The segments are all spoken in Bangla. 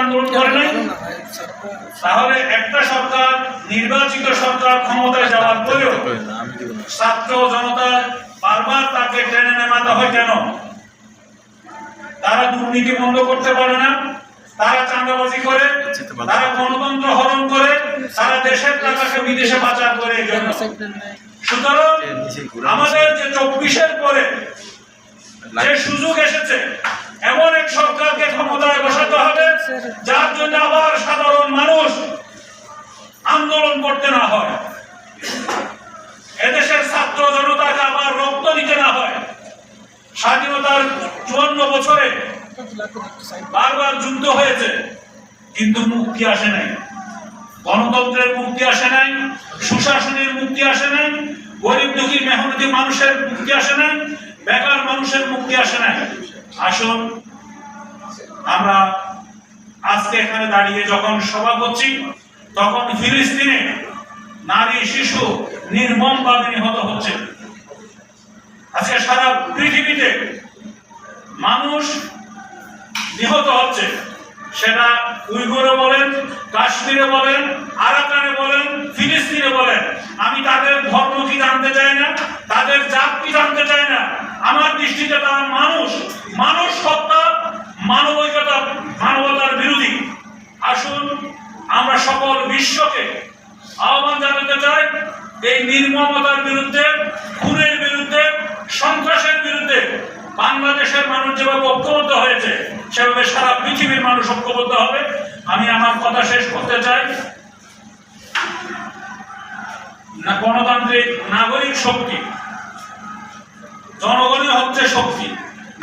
আন্দোলন করে নাই? তাহলে একটা সরকার, নির্বাচিত সরকার ক্ষমতায় যাওয়ার পরেও ছাত্র জনতা বারবার তাকে টেনে নেমাতে হয় কেন? তারা দুর্নীতি বন্ধ করতে পারে না, তারা চাঁদাবাজি করে, তারা গণতন্ত্র হরণ করে, তারা দেশের টাকাকে বিদেশে পাচার করে সুতরাং আমাদের যে চব্বিশের পরে যে সুযোগ এসেছে এমন এক সরকারকে ক্ষমতায় বসাতে হবে, যার জন্য আবার সাধারণ মানুষ আন্দোলন করতে না হয়। এদেশের ছাত্র জনতাকে আবার রক্ত দিতে না হয়। স্বাধীনতার চুয়ান্ন বছরে বারবার যুদ্ধ হয়েছে, কিন্তু মুক্তি আসে নাই। গণতন্ত্রের মুক্তি আসে নাই, সুশাসনের মুক্তি আসে নাই, গরিব দুঃখী মেহনতি মানুষের মুক্তি আসে নাই, বেকার মানুষের মুক্তি আসে নাই। আসুন, আমরা আজকে এখানে দাঁড়িয়ে যখন সভা করছি, তখন ফিলিস্তিনে নারী, শিশু নির্মমভাবে নিহত হচ্ছে। আজকে সারা পৃথিবীতে মানুষ নিহত হচ্ছে। সেটা উইগুরে বলেন, কাশ্মীরে বলেন, আরাকানে বলেন, ফিলিস্তিনে বলেন আমি তাদের ধর্ম কি জানতে চাই না তাদের জাত কি জানতে চাই না আমার দৃষ্টিতে তারা মানুষ মানুষ সত্তা মানবিকতা মানবতার বিরোধী আমরা সকল বিশ্বকে আহ্বান জানাতে চাই, এই নির্মমতার বিরুদ্ধে, খুনের বিরুদ্ধে, সন্ত্রাসের বিরুদ্ধে বাংলাদেশের মানুষ যেভাবে ঐক্যবদ্ধ হয়েছে, সেভাবে সারা পৃথিবীর মানুষ ঐক্যবদ্ধ হবে। আমি আমার কথা শেষ করতে চাই। গণতান্ত্রিক নাগরিক শক্তি, জনগণই হচ্ছে শক্তি,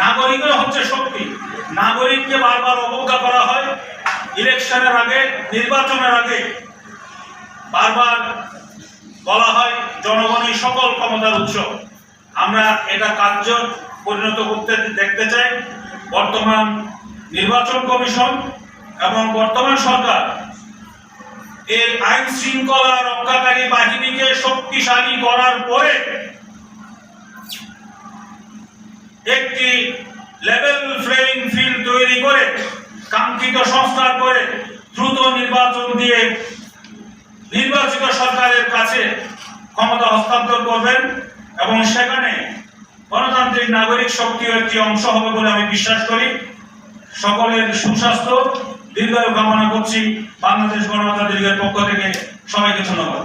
নাগরিকই হচ্ছে শক্তি, নাগরিককে বারবার অবজ্ঞা করা হয়। ইলেকশনের আগে, নির্বাচনের আগে বারবার বলা হয় জনগণই সকল ক্ষমতার উৎস। আমরা এটা কার্য পরিণত করতে, দেখতে চাই। বর্তমান নির্বাচন কমিশন এবং বর্তমান সরকার এর আইন শৃঙ্খলা রক্ষাকারী বাহিনীকে শক্তিশালী করার পরে একটি লেভেল প্লেইং ফিল্ড তৈরি করে কাঙ্ক্ষিত সংস্কার করে দ্রুত নির্বাচন দিয়ে নির্বাচিত সরকারের কাছে ক্ষমতা হস্তান্তর করবেন এবং সেখানে গণতান্ত্রিক নাগরিক শক্তিও একটি অংশ হবে বলে আমি বিশ্বাস করি। সকলের সুস্বাস্থ্য, দীর্ঘায়ু কামনা করছি। বাংলাদেশ গণমাতা দীর্ঘের পক্ষ থেকে সবাইকে ধন্যবাদ।